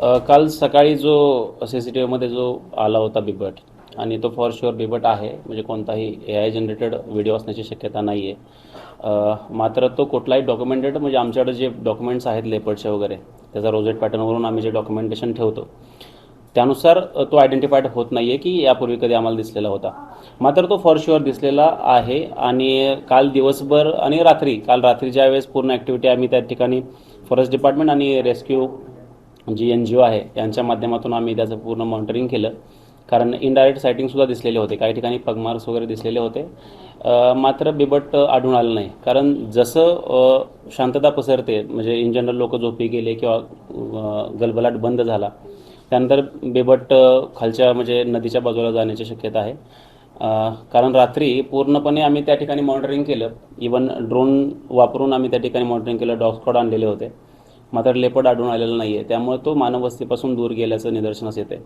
काल सकाळी जो सी सी टी व्हीमध्ये जो आला होता बिबट आणि तो फॉर शुअर बिबट आहे म्हणजे कोणताही ए आय जनरेटेड व्हिडिओ असण्याची शक्यता नाही आहे मात्र तो कुठलाही डॉक्युमेंटेड म्हणजे आमच्याकडे जे डॉक्युमेंट्स आहेत लेपर्डचे वगैरे त्याचा रोजेट पॅटर्नवरून आम्ही जे डॉक्युमेंटेशन ठेवतो त्यानुसार तो आयडेंटिफाईड होत नाही आहे की यापूर्वी कधी आम्हाला दिसलेला होता. मात्र तो फॉर शुअर दिसलेला आहे आणि काल दिवसभर आणि रात्री काल रात्री ज्या वेळेस पूर्ण ॲक्टिव्हिटी आम्ही त्या ठिकाणी फॉरेस्ट डिपार्टमेंट आणि रेस्क्यू जी एन जी ओ आहे यांच्या माध्यमातून आम्ही त्याचं पूर्ण मॉनिटरिंग केलं. कारण इनडायरेक्ट सायटिंगसुद्धा दिसलेले होते. काही ठिकाणी पगमार्क्स वगैरे दिसलेले होते. मात्र बिबट आढळून आलं नाही. कारण जसं शांतता पसरते म्हणजे इन जनरल लोक झोपी गेले किंवा गलबलाट बंद झाला त्यानंतर बिबट खालच्या म्हणजे नदीच्या बाजूला जाण्याची शक्यता आहे. कारण रात्री पूर्णपणे आम्ही त्या ठिकाणी मॉनिटरिंग केलं. इवन ड्रोन वापरून आम्ही त्या ठिकाणी मॉनिटरिंग केलं. डॉग स्क्वॉड आणलेले होते. मात्र लेपड आढळून आलेला नाही आहे त्यामुळे तो मानववस्तीपासून दूर गेल्याचं निदर्शनास येते